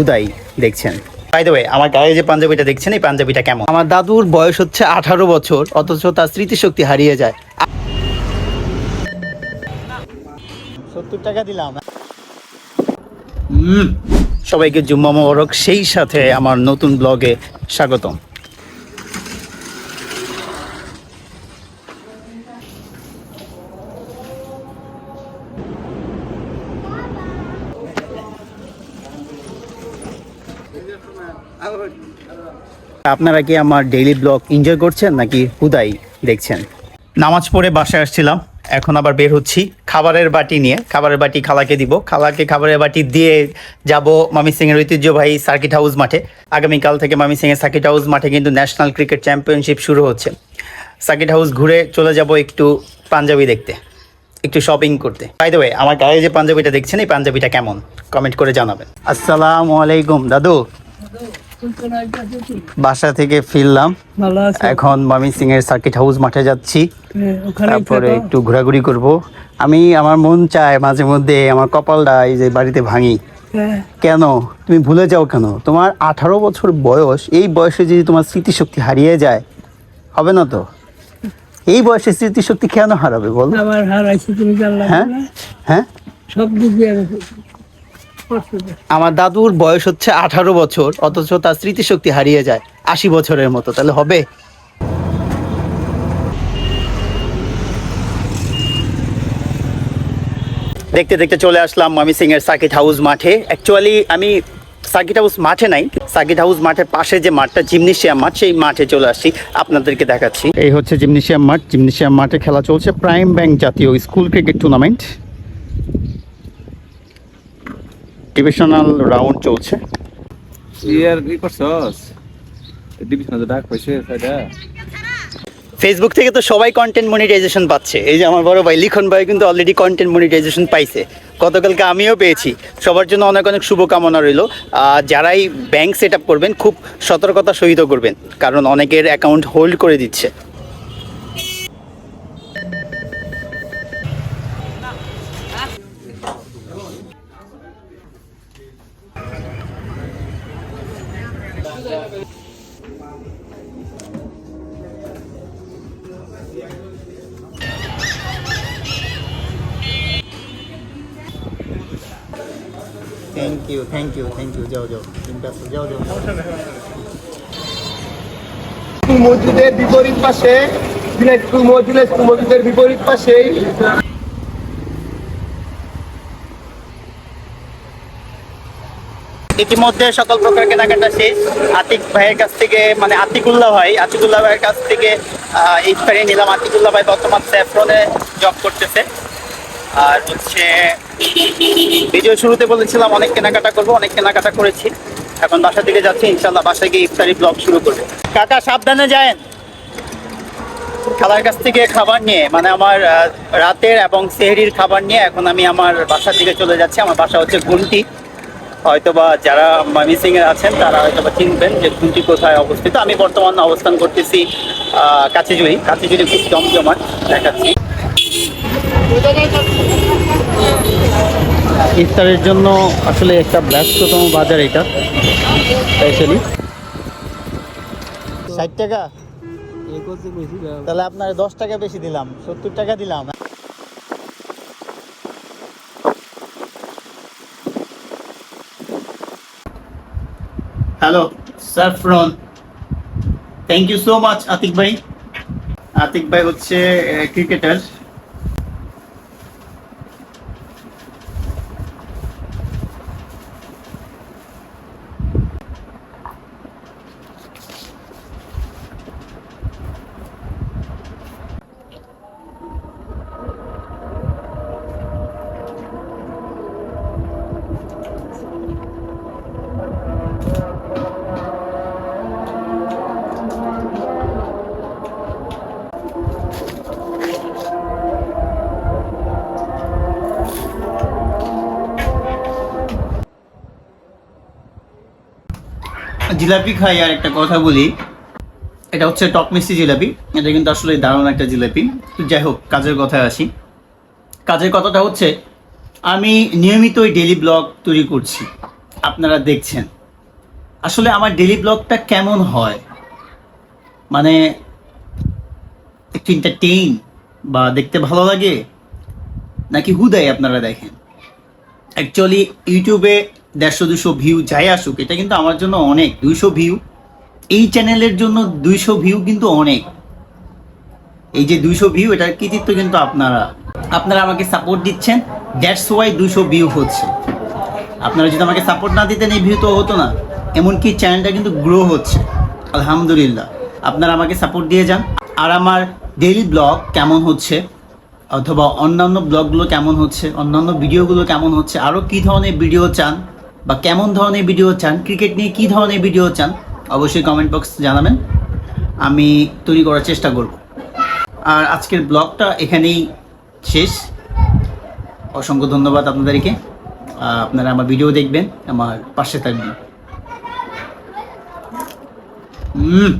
উদয় দেখছেন। By the way আমার গায়ে যে পাঞ্জাবিটা দেখছেন এই পাঞ্জাবিটা কেমন? আমার দাদুর বয়স হচ্ছে আঠারো বছর অথচ তার স্মৃতিশক্তি হারিয়ে যায়। সত্তর টাকা দিলাম। সবাইকে জুম্মা মোবারক সেই সাথে আমার নতুন ব্লগে স্বাগতম। আপনারা কি আমার ডেইলি ব্লগ এনজয় করছেন নাকি হুদাই দেখছেন? নামাজ পড়ে বাসায় আসছিলাম এখন আবার বের হচ্ছি। খাবারের বাটি নিয়ে খাবারের বাটি খালাকে দিব। খালাকে খাবারের বাটি দিয়ে যাব মামি সিং এর ঐতিহ্যবাহী সার্কিট হাউস মাঠে। আগামীকাল থেকে মামি সিং এর সার্কিট হাউস মাঠে কিন্তু ন্যাশনাল ক্রিকেট চ্যাম্পিয়নশিপ শুরু হচ্ছে। সার্কিট হাউস ঘুরে চলে যাব একটু পাঞ্জাবি দেখতে একটু শপিং করতে। বাই দ্য ওয়ে আমার গায়ে যে পাঞ্জাবিটা দেখছেন এই পাঞ্জাবিটা কেমন? কমেন্ট করে জানাবেন। আসসালামু আলাইকুম দাদু বাসা থেকে ফিরলাম। এখন মামি সিং এর সার্কিট হাউস মাঠে যাচ্ছি। তারপরে একটু ঘোরাঘুরি করব। আমি আমার মন চায় মাঝে মধ্যে আমার কপালটা এই যে বাড়িতে ভাঙি। হ্যাঁ, কেন? তুমি ভুলে যাও কেন? তোমার আঠারো বছর বয়স এই বয়সে যদি তোমার স্মৃতিশক্তি হারিয়ে যায় হবে না তো? এই বয়সে স্মৃতিশক্তি কেন হারাবে বলো? আমার হারাইছি তুমি হ্যাঁ? হ্যাঁ? সব দিক দেয়। আমার দাদুর বয়স হচ্ছে আঠারো বছর, অথচ তার স্মৃতিশক্তি হারিয়ে যায় আশি বছরের মতো, তাহলে হবে? দেখতে দেখতে চলে আসলাম মামি সিং এর সার্কিট হাউস মাঠে। অ্যাকচুয়ালি আমি সার্কিট হাউস মাঠে নাই সার্কিট হাউস মাঠের পাশে যে মাঠটা, জিমনেশিয়াম মাঠ, সেই মাঠে চলে আসছি আপনাদেরকে দেখাচ্ছি। এই হচ্ছে জিমনেশিয়াম মাঠ। জিমনেশিয়াম মাঠে খেলা চলছে, প্রাইম ব্যাংক জাতীয় school cricket tournament. Divisional round চলছে। ইয়ার ই করছস ডিভিশনে ডাক ফেসবুক থেকে তো সবাই কন্টেন্ট মনিটাইজেশন পাচ্ছে। এই যে আমার বড় ভাই লিখন ভাই কিন্তু অলরেডি কন্টেন্ট মনিটাইজেশন পাইছে। গতকালকে আমিও পেয়েছি। সবার জন্য অনেক অনেক শুভকামনা রইল। আর যারাই ব্যাংক সেট আপ করবেন খুব সতর্কতা সহিত করবেন। কারণ অনেকের অ্যাকাউন্ট হোল্ড করে দিচ্ছে। Thank you thank you thank you যাও যাও চিন্তা যাও যাও মসজিদের বিপরীত পাশে দিনাজ স্কুল মসজিদ স্কুল মসজিদের বিপরীত পাশেই ইতিমধ্যে সকল প্রকার কেনাকাটা শেষ। আতিক ভাইয়ের কাছ থেকে মানে আতিকুল্লাহ ভাই, আতিকুল্লাহ ভাইয়ের কাছ থেকে ইফতারি নিলাম। আতিকুল্লাহ ভাই বর্তমান স্যাফরনে জব করতেছে। আর হচ্ছে ভিডিও শুরুতে বলেছিলাম, অনেক কেনাকাটা করব, অনেক কেনাকাটা করেছি। এখন বাসা থেকে যাচ্ছি ইনশাল্লাহ বাসায় গিয়ে ইফতারি ব্লগ শুরু করব। কাকা, সাবধানে যায়েন। খালার কাছ থেকে খাবার নিয়ে মানে আমার রাতের এবং সেহরির খাবার নিয়ে এখন আমি আমার বাসার দিকে চলে যাচ্ছি। আমার বাসা হচ্ছে গুমটি হয়তোবা যারা মিসিং এ আছেন তারা হয়তোবা চিনবেন যে খুঁটি কোথায় অবস্থিত। আমি বর্তমান অবস্থান করতেছি আহ, কাচিজুড়ি কাচিজুড়ি খুব জমজমাট দেখাচ্ছি। ইফতারের জন্য আসলে একটা ব্যস্ততম বাজার এটা স্পেশালি ষাট টাকা। তাহলে আপনার দশ টাকা বেশি দিলাম সত্তর টাকা দিলাম। Hello saffron thank you so much Atik ভাই আতিক ভাই হচ্ছে ক্রিকেটার জিলাপি খাই আর একটা কথা বলি। এটা হচ্ছে টক মিষ্টি জিলাপি। এটা কিন্তু আসলে দারুণ একটা জিলাপি। তো যাই হোক, কাজের কথায় আসি। কাজের কথাটা হচ্ছে, আমি নিয়মিতই ডেলি ব্লগ তৈরি করছি। আপনারা দেখছেন। আসলে আমার ডেলি ব্লগটা কেমন হয়? মানে একটু এন্টারটেইন বা দেখতে ভালো লাগে? নাকি হুদাই আপনারা দেখেন? অ্যাকচুয়ালি ইউটিউবে দেড়শো, দুশো ভিউ যাই আসুক, এটা কিন্তু আমার জন্য অনেক, দুইশো ভিউ এই চ্যানেলের জন্য দুইশো ভিউ কিন্তু অনেক। এই যে দুইশো ভিউ এটার কৃতিত্ব কিন্তু আপনারা আপনারা আমাকে সাপোর্ট দিচ্ছেন। দ্যাটস ওয়াই দুইশো ভিউ হচ্ছে। আপনারা যদি আমাকে সাপোর্ট না দিতেন, এই ভিউ তো হতো না। এমনকি চ্যানেলটা কিন্তু গ্রো হচ্ছে। আলহামদুলিল্লাহ। আপনারা আমাকে সাপোর্ট দিয়ে যান। আর আমার ডেইলি ব্লগ কেমন হচ্ছে? অথবা অন্যান্য ব্লগগুলো কেমন হচ্ছে? অন্যান্য ভিডিওগুলো কেমন হচ্ছে? আরও কী ধরনের ভিডিও চান? বা কেমন ধরনের ভিডিও চান ক্রিকেট নিয়ে কী ধরনের ভিডিও চান, অবশ্যই কমেন্ট বক্স জানাবেন। আমি তৈরি করার চেষ্টা করব। আর আজকের ব্লগটা এখানেই শেষ। অসংখ্য ধন্যবাদ আপনাদেরকে। আপনারা আমার ভিডিও দেখবেন, আমার পাশে থাকবেন। হুম